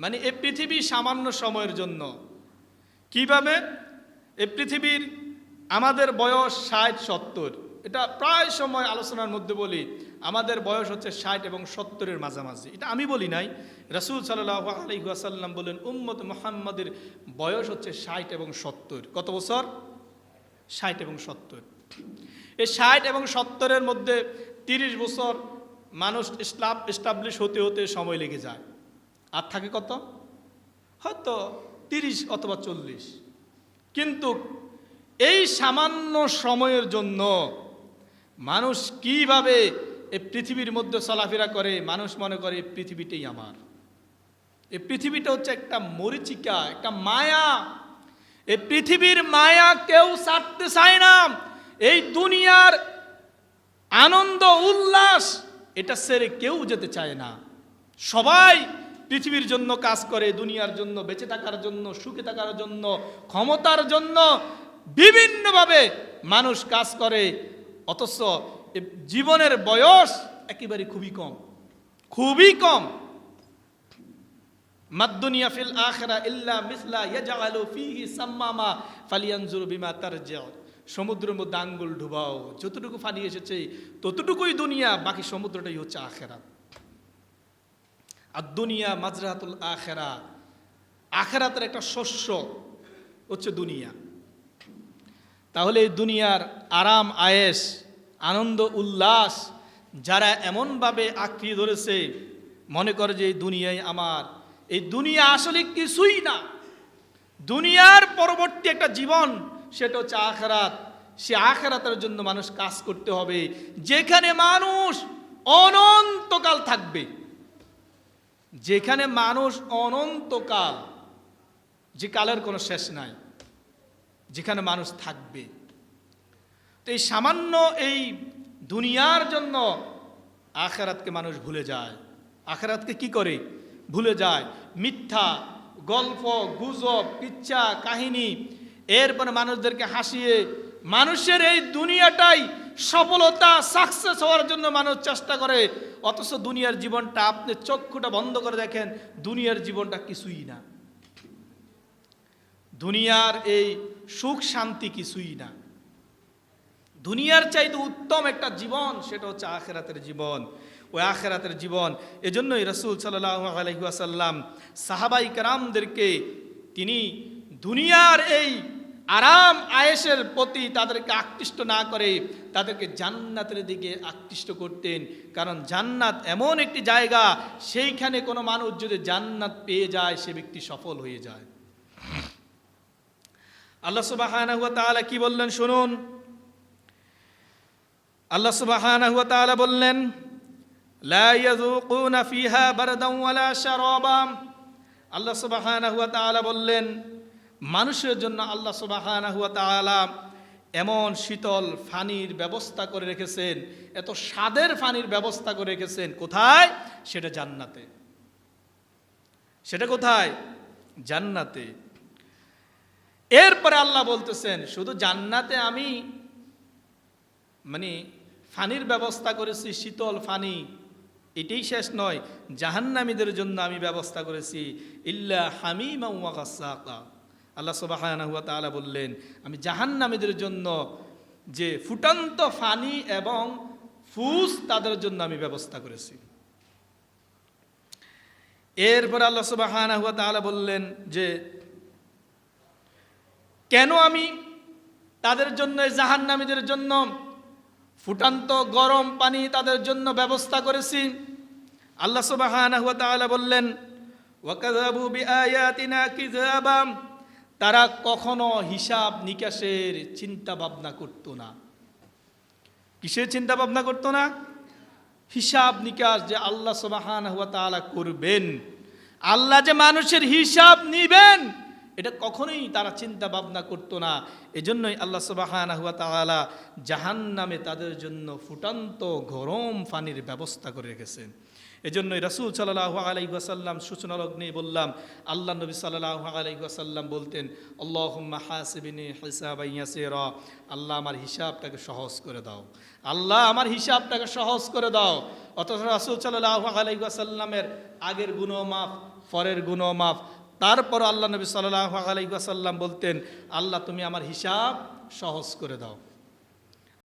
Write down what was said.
মানে এ পৃথিবী সামান্য সময়ের জন্য। কীভাবে? এ পৃথিবীর আমাদের বয়স ষাট, সত্তর। এটা প্রায় সময় আলোচনার মধ্যে বলি, আমাদের বয়স হচ্ছে ষাট এবং সত্তরের মাঝামাঝি। এটা আমি বলি নাই, রাসুল সাল্লাহ আলহিহাসাল্লাম বললেন উম্মত মোহাম্মদের বয়স হচ্ছে ষাট এবং সত্তর। কত বছর? ষাট এবং সত্তর। এই ষাট এবং সত্তরের মধ্যে তিরিশ বছর মানুষ ইসলাম এস্টাবলিশ হতে হতে সময় লেগে যায়। আর থাকে কত? হয়তো তিরিশ অথবা চল্লিশ। কিন্তু এই সামান্য সময়ের জন্য মানুষ কীভাবে এই পৃথিবীর মধ্যে চলাফেরা করে? মানুষ মনে করে পৃথিবীটাই আমার। এই পৃথিবীটা হচ্ছে একটা মরিচিকা, একটা মায়া। এই পৃথিবীর মায়া কেউ ছাড়তে চায় না। এই দুনিয়ার আনন্দ, উল্লাস, এটা সেরে কেউ যেতে চায় না। সবাই পৃথিবীর জন্য কাজ করে, দুনিয়ার জন্য, বেঁচে থাকার জন্য, সুখে থাকার জন্য, ক্ষমতার জন্য বিভিন্নভাবে মানুষ কাজ করে। অথচ জীবনের বয়স একেবারে খুবই কম খুবই কম। মাদ্দুনিয়া ফিল আখরা ইল্লা মিসলা ইয়াজআলু ফিহি সাম্মামা ফালিয়ানজুরু বিমা তারজিউ। সমুদ্রের মধ্যে আঙ্গুল ডুবাও, যতটুকু পানি এসেছে ততটুকুই দুনিয়া, বাকি সমুদ্রটাই হচ্ছে আখেরাত। আর দুনিয়া মাজরাতুল আখেরা। আখেরাতের একটা শস্য হচ্ছে দুনিয়া। তাহলে এই দুনিয়ার আরাম আয়েস আনন্দ, উল্লাস যারা এমনভাবে আঁকড়িয়ে ধরেছে, মনে করে যে এই দুনিয়ায় আমার। এই দুনিয়া আসলে কিছুই না। দুনিয়ার পরবর্তী একটা জীবন, সেটা হচ্ছে আখেরাত। সে আখেরাতের জন্য মানুষ কাজ করতে হবে। যেখানে মানুষ অনন্তকাল থাকবে। যেখানে মানুষ অনন্তকাল, যে কালের কোনো শেষ নাই, যেখানে মানুষ থাকবে। তো এই সামান্য এই দুনিয়ার জন্য আখেরাতকে মানুষ ভুলে যায়। আখেরাতকে কি করে? ভুলে যায়। মিথ্যা, গল্প, গুজব ইচ্ছা কাহিনী, এরপরে মানুষদেরকে হাসিয়ে মানুষের এই দুনিয়াটাই সফলতা সাকসেস হওয়ার জন্য মানুষ চেষ্টা করে। অথচ দুনিয়ার জীবনটা আপনি চক্ষুটা বন্ধ করে দেখেন, দুনিয়ার জীবনটা কিছুই না। দুনিয়ার এই সুখ শান্তি কিছুই না। দুনিয়ার চাইতে উত্তম একটা জীবন, সেটা হচ্ছে আখেরাতের জীবন। ওই আখেরাতের জীবন, এজন্যই রসুল সাল্লাহ আলহিহাসাল্লাম সাহাবাই কারামদেরকে, তিনি দুনিয়ার এই আরাম আয়েসের প্রতি তাদেরকে আকৃষ্ট না করে তাদেরকে জান্নাতের দিকে আকৃষ্ট করতেন। কারণ জান্নাত এমন একটি জায়গা, সেইখানে কোনো মানুষ যদি জান্নাত পেয়ে যায়, সে ব্যক্তি সফল হয়ে যায়। আল্লাহ সুবাহ কি বললেন শুনুন? আল্লাহ তাআলা বললেন আল্লাহ তাআলা বললেন মানুষের জন্য আল্লাহ ওয়া তাআলা এমন শীতল ফানির ব্যবস্থা করে রেখেছেন, এত স্বাদের ফানির ব্যবস্থা করে রেখেছেন, কোথায়? সেটা জান্নাতে। সেটা কোথায়? জান্নাতে। এরপরে আল্লাহ বলতেছেন, শুধু জান্নাতে আমি মানে ফানির ব্যবস্থা করেছি, শীতল ফানি, এটাই শেষ নয়। জাহান্নামীদের জন্য আমি ব্যবস্থা করেছি, ইল্লা হামিমা ওয়াকাসাকা আল্লাহ সুবহানাহু ওয়া তাআলা বললেন, আমি জাহান্নামীদের জন্য যে ফুটন্ত ফানি এবং ফুস তাদের জন্য আমি ব্যবস্থা করেছি। এরপর আল্লাহ সুবহানাহু ওয়া তাআলা বললেন যে, কেন আমি তাদের জন্য, জাহান্নামীদের জন্য ফুটান্ত গরম পানি তাদের জন্য ব্যবস্থা করেছি? আল্লাহ সুবহানাহু ওয়া তাআলা বললেন ওয়াকাযাবু বিআয়াতিনা কিযাবা তারা কখনো হিসাব নিকাশের চিন্তা ভাবনা করত না। কিসের চিন্তা ভাবনা করত না? হিসাব নিকাশ যে আল্লাহ সবাহান হুয়া তালা করবেন। আল্লাহ যে মানুষের হিসাব নিবেন এটা কখনোই তারা চিন্তা ভাবনা করতো না। এজন্যই আল্লাহ সুবাহানাহু ওয়া তাআলা জাহান্নামে তাদের জন্য ফুটান্ত গরম পানির ব্যবস্থা করে রেখেছেন। এজন্যই রসুল সাল্লাহ আলাইসাল্লাম সূচনা লগ্নে বললাম, আল্লাহ নবী সাল্লাহ আলাইসাল্লাম বলতেন, আল্লাহুম্মা হাসিবিনি হিসাবাইয়াসের আল্লাহ আমার হিসাবটাকে সহজ করে দাও। আল্লাহ আমার হিসাবটাকে সহজ করে দাও। অথচ রাসুল সাল্লাহ আলাইসাল্লামের আগের গুণও মাফ পরের গুণও মাফ তারপর আল্লাহ নবী সাল্লাহ আলাইসাল্লাম বলতেন আল্লাহ তুমি আমার হিসাব সহজ করে দাও।